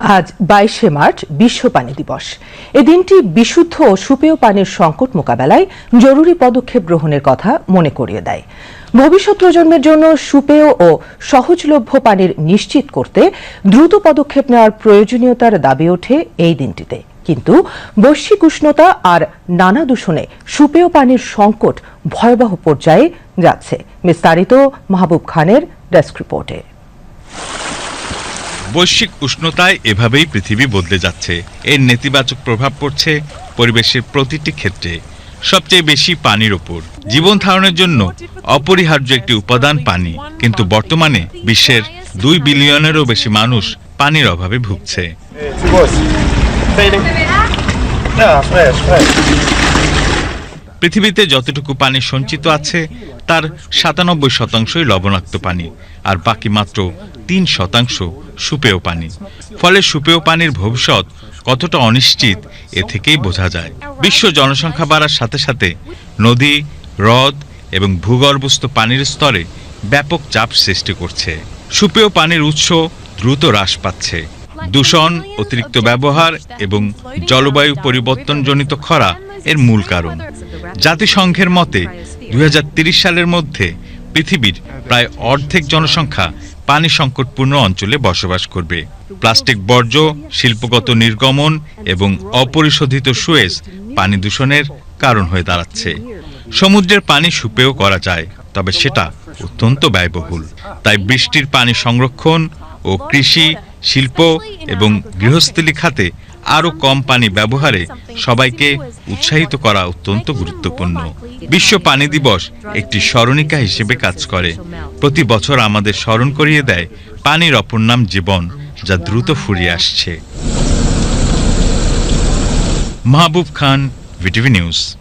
আজ বাইশে মার্চ বিশ্ব পানি দিবস। এ দিনটি বিশুদ্ধ ও সুপেয় পানির সংকট মোকাবেলায় জরুরি পদক্ষেপ গ্রহণের কথা মনে করিয়ে দেয়। ভবিষ্যৎ প্রজন্মের জন্য সুপেয় ও সহজলভ্য পানির নিশ্চিত করতে দ্রুত পদক্ষেপ নেওয়ার প্রয়োজনীয়তার দাবি ওঠে এই দিনটিতে। কিন্তু বৈশ্বিক উষ্ণতা আর নানা দূষণে সুপেয় পানির সংকট ভয়াবহ পর্যায়ে যাচ্ছে। বিস্তারিত মাহবুব খানের ডেস্ক রিপোর্টে। বৈশ্বিক উষ্ণতায় এভাবেই পৃথিবী বদলে যাচ্ছে। এর নেতিবাচক প্রভাব পড়ছে পরিবেশের প্রতিটি ক্ষেত্রে। সবচেয়ে বেশি পানির ওপর। জীবন ধারণের জন্য অপরিহার্য একটি উপাদান পানি, কিন্তু বর্তমানে বিশ্বের দুই বিলিয়নেরও বেশি মানুষ পানির অভাবে ভুগছে। পৃথিবীতে যতটুকু পানি সঞ্চিত আছে, তার সাতানব্বই শতাংশই লবণাক্ত পানি, আর বাকি মাত্র তিন শতাংশ সুপেয় পানি। ফলে সুপেয় পানির ভবিষ্যৎ কতটা অনিশ্চিত, এ থেকেই বোঝা যায়। বিশ্ব জনসংখ্যা বাড়ার সাথে সাথে নদী, হ্রদ এবং ভূগর্ভস্থ পানির স্তরে ব্যাপক চাপ সৃষ্টি করছে। সুপেয় পানির উৎস দ্রুত হ্রাস পাচ্ছে। দূষণ, অতিরিক্ত ব্যবহার এবং জলবায়ু পরিবর্তনজনিত খরা এর মূল কারণ। জাতিসংঘের মতে, দুই সালের মধ্যে পৃথিবীর প্রায় অর্ধেক জনসংখ্যা পানি সংকটপূর্ণ অঞ্চলে বসবাস করবে। প্লাস্টিক বর্জ্য, শিল্পগত নির্গমন এবং অপরিশোধিত সুয়েজ পানি দূষণের কারণ হয়ে দাঁড়াচ্ছে। সমুদ্রের পানি সুপেয় করা যায়, তবে সেটা অত্যন্ত ব্যয়বহুল। তাই বৃষ্টির পানি সংরক্ষণ ও কৃষি, শিল্প এবং গৃহস্থলী খাতে আরও কম পানি ব্যবহারে সবাইকে উৎসাহিত করা অত্যন্ত গুরুত্বপূর্ণ। বিশ্ব পানি দিবস একটি স্মরণিকা হিসেবে কাজ করে। প্রতি বছর আমাদের স্মরণ করিয়ে দেয় পানির অপর নাম জীবন, যা দ্রুত ফুরিয়ে আসছে। Mahbub Khan, VTV news.